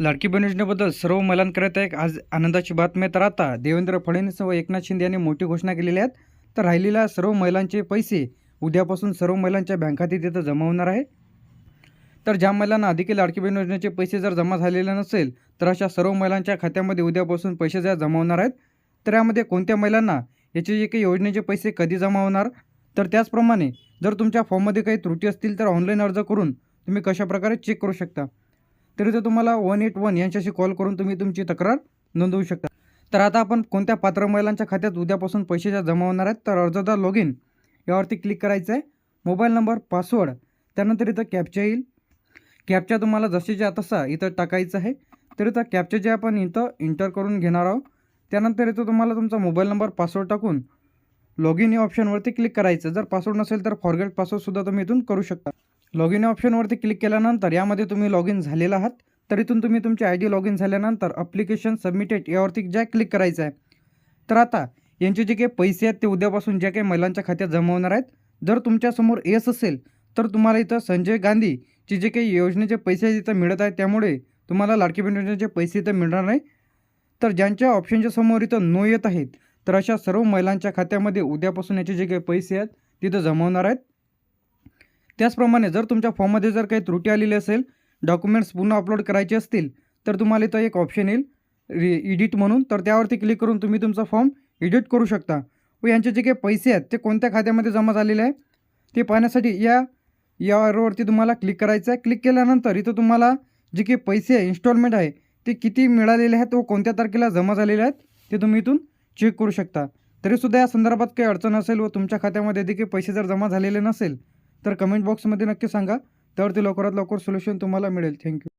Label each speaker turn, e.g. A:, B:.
A: लाडकी बहीण योजनेबद्दल सर्व करत आहे आज आनंदाची बातमी तर आता देवेंद्र फडणवीस व एकनाथ शिंदे यांनी मोठी घोषणा केलेली आहेत तर राहिलेल्या सर्व महिलांचे पैसे उद्यापासून सर्व महिलांच्या बँक खात्यात तिथं जमा होणार आहे. तर ज्या महिलांना अधिक लाडकी बहीण योजनेचे पैसे जर जमा झालेले नसेल तर अशा सर्व महिलांच्या खात्यामध्ये उद्यापासून पैसे जर जमा होणार आहेत तर यामध्ये कोणत्या महिलांना याचे जे काही योजनेचे पैसे कधी जमा होणार? तर त्याचप्रमाणे जर तुमच्या फॉर्ममध्ये काही त्रुटी असतील तर ऑनलाईन अर्ज करून तुम्ही कशाप्रकारे चेक करू शकता? तर इथं तुम्हाला वन एट वन यांच्याशी कॉल करून तुम्ही तुमची तक्रार नोंदवू शकता. तर आता आपण कोणत्या पात्र महिलांच्या खात्यात उद्यापासून पैसे ज्या जमा होणार आहेत? तर अर्जदार लॉग इन यावरती क्लिक करायचं आहे मोबाईल नंबर पासवर्ड त्यानंतर इथं कॅप्चा येईल. कॅप्चा तुम्हाला जसेच्या तसा इथं टाकायचं आहे. तर इथं कॅप्चा जे आपण इथं इंटर करून घेणार आहोत. त्यानंतर इथं तुम्हाला तुमचा मोबाईल नंबर पासवर्ड टाकून लॉग इन या ऑप्शनवरती क्लिक करायचं. जर पासवर्ड नसेल तर फॉरगेट पासवर्डसुद्धा तुम्ही इथून करू शकता. लॉग इन ऑप्शनवरती क्लिक केल्यानंतर यामध्ये तुम्ही लॉग इन झालेला आहात. तर इथून तुम्ही तुमची आय डी लॉग इन झाल्यानंतर अप्लिकेशन सबमिटेड यावरती ज्या क्लिक करायचं आहे. तर आता यांचे जे काही पैसे आहेत ते उद्यापासून ज्या काही महिलांच्या खात्यात जमा होणार आहेत. जर तुमच्यासमोर येस असेल तर तुम्हाला इथं संजय गांधीची जे काही योजनेचे पैसे इथं मिळत आहेत त्यामुळे तुम्हाला लाडकी बहीण योजनेचे पैसे इथं मिळणार नाही. तर ज्यांच्या ऑप्शनच्या समोर इथं नो येत आहेत तर अशा सर्व महिलांच्या खात्यामध्ये उद्यापासून याचे जे काही पैसे आहेत तिथं जमा होणार आहेत. त्याचप्रमाणे जर तुमच्या फॉर्ममध्ये जर काही त्रुटी आलेली असेल डॉक्युमेंट्स पुन्हा अपलोड करायचे असतील तर तुम्हाला इथं एक ऑप्शन येईल रि एडिट म्हणून. तर त्यावरती क्लिक करून तुम्ही तुमचा फॉर्म एडिट करू शकता. व यांचे जे काही पैसे आहेत ते कोणत्या खात्यामध्ये जमा झालेले आहे ते पाहण्यासाठी या यावरती तुम्हाला क्लिक करायचं आहे. क्लिक केल्यानंतर इथं तुम्हाला जे काही पैसे आहे इन्स्टॉलमेंट आहे ते किती मिळालेले आहेत व कोणत्या तारखेला जमा झालेले आहेत ते तुम्ही इथून चेक करू शकता. तरीसुद्धा या संदर्भात काही अडचण असेल व तुमच्या खात्यामध्ये देखील पैसे जर जमा झालेले नसेल तर कमेंट बॉक्समध्ये नक्की सांगा. त्यावरती लवकरात लवकर सोल्युशन तुम्हाला मिळेल. थँक्यू.